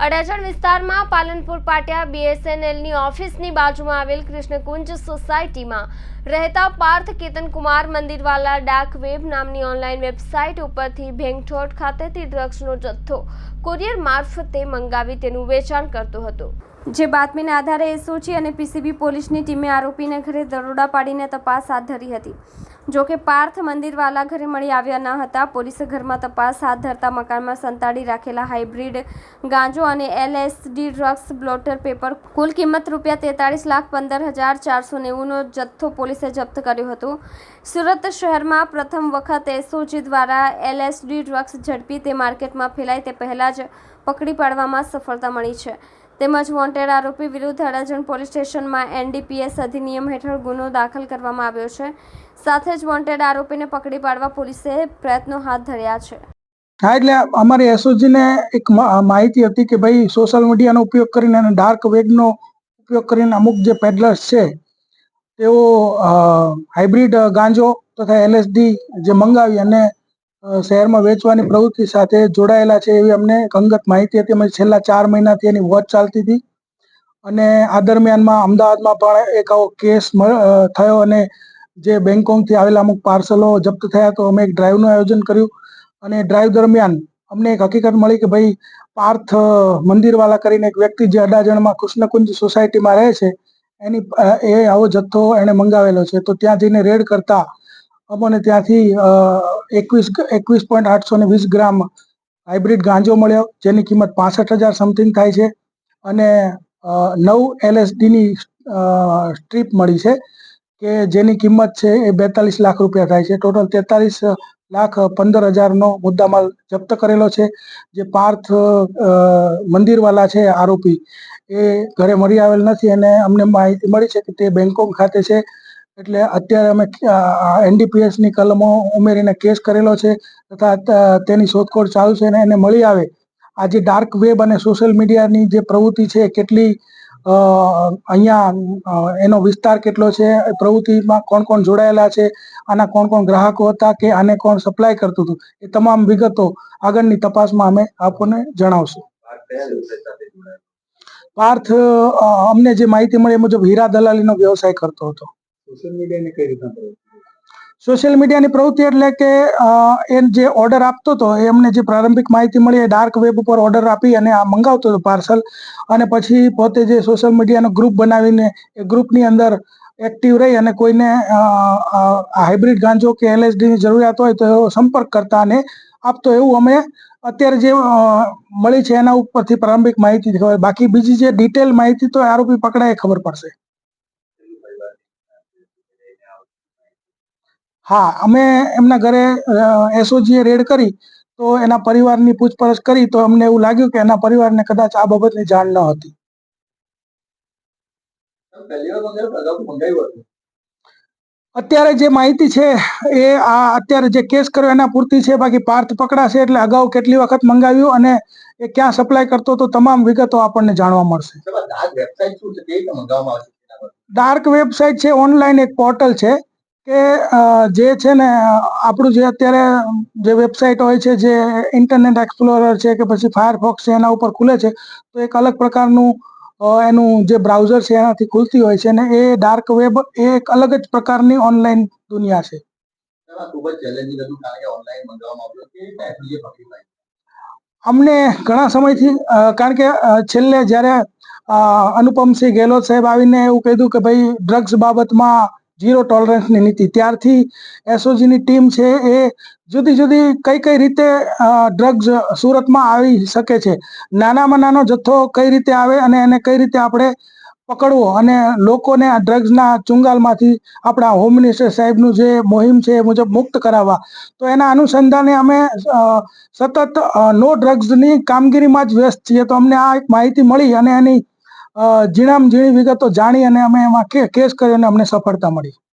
અડાજણ વિસ્તારમાં પાલનપુર પાટિયા બીએસએનએલની ઓફિસની બાજુમાં આવેલ કૃષ્ણકુંજ સોસાયટીમાં રહેતા પાર્થ કેતન કુમાર મંદિરવાલા ડાક વેબ નામની ઓનલાઈન વેબસાઇટ ઉપરથી ભેંગઠોટ ખાતેથી ડ્રગ્સનો જથ્થો કુરિયર મારફતે મંગાવી તેનું વેચાણ કરતો હતો. જે બાતમીના આધારે એસઓજી અને પીસીબી પોલીસની ટીમે આરોપીને ઘરે દરોડા પાડીને તપાસ હાથ ધરી હતી. જો કે પાર્થ મંદિરવાલા ઘરે મળી આવ્યા ન હતા, પોલીસે ઘરમાં તપાસ હાથ ધરતા મકાનમાં સંતાડી રાખેલા હાઇબ્રિડ ગાંજો અને એલએસડી ડ્રગ્સ બ્લોટર પેપર કુલ કિંમત રૂપિયા તેતાળીસ લાખ પંદર હજાર ચારસો નેવુંનો જથ્થો પોલીસે જપ્ત કર્યો હતો. સુરત શહેરમાં પ્રથમ વખત એસઓજી દ્વારા એલએસડી ડ્રગ્સ ઝડપી તે માર્કેટમાં ફેલાય તે પહેલાં જ પકડી પાડવામાં સફળતા મળી છે. તેમજ વોન્ટેડ આરોપી વિરુદ્ધ અડાજણ પોલીસ સ્ટેશનમાં એનડીપીએસ અધિનિયમ હેઠળ ગુનો દાખલ કરવામાં આવ્યો છે. સાથે જ વોન્ટેડ આરોપીને પકડી પાડવા પોલીસે પ્રયત્નો હાથ ધર્યા છે. હા, એટલે અમારી એસઓજીને એક માહિતી હતી કે ભાઈ સોશિયલ મીડિયાનો ઉપયોગ કરીને અને ડાર્ક વેબનો ઉપયોગ કરીને અમુક જે પેડલર્સ છે, તેઓ હાઇબ્રિડ ગાંજો તથા એલએસડી જે મંગાવી અને શહેરમાં વેચવાની પ્રવૃત્તિ સાથે જોડાયેલા છે એવી અમને કંગત માહિતી હતી. અમે છેલ્લા ચાર મહિનાથી એની વોચ ચાલતી હતી. અને આ દરમિયાનમાં અમદાવાદમાં પણ એક આવો કેસ થયો અને જે બેંગકોંગથી આવેલા અમુક પાર્સલો જપ્ત થયા તો અમે એક ડ્રાઈવનું આયોજન કર્યું. અને ડ્રાઈવ દરમિયાન અમને એક હકીકત મળી કે ભાઈ પાર્થ મંદિરવાલા કરીને એક વ્યક્તિ જે અડાજણમાં કૃષ્ણકુંજ સોસાયટીમાં રહે છે, એની એ આવો જથ્થો એણે મંગાવેલો છે. તો ત્યાં જઈને રેડ કરતા અમને ત્યાંથી એકવીસ એકવીસ પોઈન્ટ આઠસો ને વીસ ગ્રામ હાઇબ્રિડ ગાંજો મળ્યો, જેની કિંમત પાસઠ હજાર સમથિંગ થાય છે. અને નવ એલએસડીની સ્ટ્રીપ મળી છે, કે જેની કિંમત છે એ બેતાલીસ લાખ રૂપિયા થાય છે. ટોટલ તેતાલીસ લાખ પંદર હજારનો મુદ્દામાલ જપ્ત કરેલો છે, જે પાર્થ મંદિરવાલા છે, આરોપી. એ ઘરે મળી આવેલ નથી અને અમને માહિતી મળી છે કે તે બેંકોક ખાતે છે. એટલે અત્યારે અમે એનડીપીએસની કલમો ઉમેરીને કેસ કરેલો છે તથા તેની શોધખોળ ચાલુ છે અને એને મળી આવે. આ જે ડાર્ક વેબ અને સોશિયલ મીડિયાની જે પ્રવૃત્તિ છે, કેટલી અહીંયા એનો વિસ્તાર કેટલો છે પ્રવૃત્તિમાં કોણ કોણ જોડાયેલા છે, આના કોણ કોણ ગ્રાહકો હતા કે આને કોણ સપ્લાય કરતું હતું, એ તમામ વિગતો આગળની તપાસમાં અમે આપણને જણાવશું. પાર્થ અમને જે માહિતી મળી એ મુજબ હીરા દલાલીનો વ્યવસાય કરતો હતો. સોશિયલ મીડિયાને મીડિયાની પ્રવૃત્તિ એટલે કે એ જે ઓર્ડર આપતો હતો એમને જે પ્રારંભિક માહિતી મળી, એ ડાર્ક વેબ ઉપર ઓર્ડર આપી અને આ મંગાવતો હતો પાર્સલ અને પછી પોતે જે સોશિયલ મીડિયાનો ગ્રુપ બનાવીને, એ ગ્રુપની અંદર એક્ટિવ રહી અને કોઈને હાઇબ્રિડ ગાંજો કે એલએસડીની જરૂરિયાત હોય તો એવો સંપર્ક કરતા અને આપતો એવું અમે અત્યારે જે મળી છે એના ઉપરથી પ્રારંભિક માહિતી ખબર બાકી બીજી જે ડિટેલ માહિતી તો આરોપી પકડાય ખબર પડશે. હા અમે એમના ઘરે એસઓજીએ રેડ કરી તો એના પરિવારની પૂછપરછ કરી તો અમને એવું લાગ્યું કે એના પરિવારને કદાચ આ બાબતની જાણ ન હતી અત્યારે જે માહિતી છે એ આ અત્યારે જે કેસ કર્યો એના પૂરતી છે બાકી પાર્થ પકડાશે એટલે અગાઉ કેટલી વખત મંગાવ્યું અને એ ક્યાં સપ્લાય કરતો તો તમામ વિગતો આપણને જાણવા મળશે? ડાર્ક વેબસાઇટ છે ઓનલાઈન એક પોર્ટલ છે કે જે છે ને આપણું જે અત્યારે જે વેબસાઇટ હોય છે જે ઇન્ટરનેટ એક્સપ્લોરર છે કે પછી ફાયરફોક્સ છે એના ઉપર ખુલે છે તો એક અલગ પ્રકારનું એનું જે બ્રાઉઝર છે એનાથી ખુલતી હોય છે અને એ ડાર્ક વેબ એ એક અલગ જ પ્રકારની ઓનલાઈન દુનિયા છે. અમને ઘણા સમયથી કારણ કે છેલ્લે જ્યારે અનુપમસિંહ ગેહલોત સાહેબ આવીને એવું કીધું કે ભાઈ ડ્રગ્સ બાબતમાં ઝીરો ટોલરન્સની નીતિ. ત્યારથી એસઓજીની ટીમ છે એ જુદી જુદી કઈ કઈ રીતે ડ્રગ્સ સુરતમાં આવી શકે છે. નાનામાં નાનો જથ્થો કઈ રીતે આવે અને એને કઈ રીતે આપણે પકડવો અને લોકોને આ ડ્રગ્સના ચુંગાલમાંથી આપણા હોમ મિનિસ્ટર સાહેબનું જે મોહિમ છે એ મુજબ મુક્ત કરાવવા. તો એના અનુસંધાને અમે સતત નો ડ્રગ્સની કામગીરીમાં જ વ્યસ્ત છીએ. તો અમને આ એક માહિતી મળી અને એની ઝીણામ ઝીણી વિગતો જાણી અને અમે એમાં કેસ કર્યો અને અમને સફળતા મળી.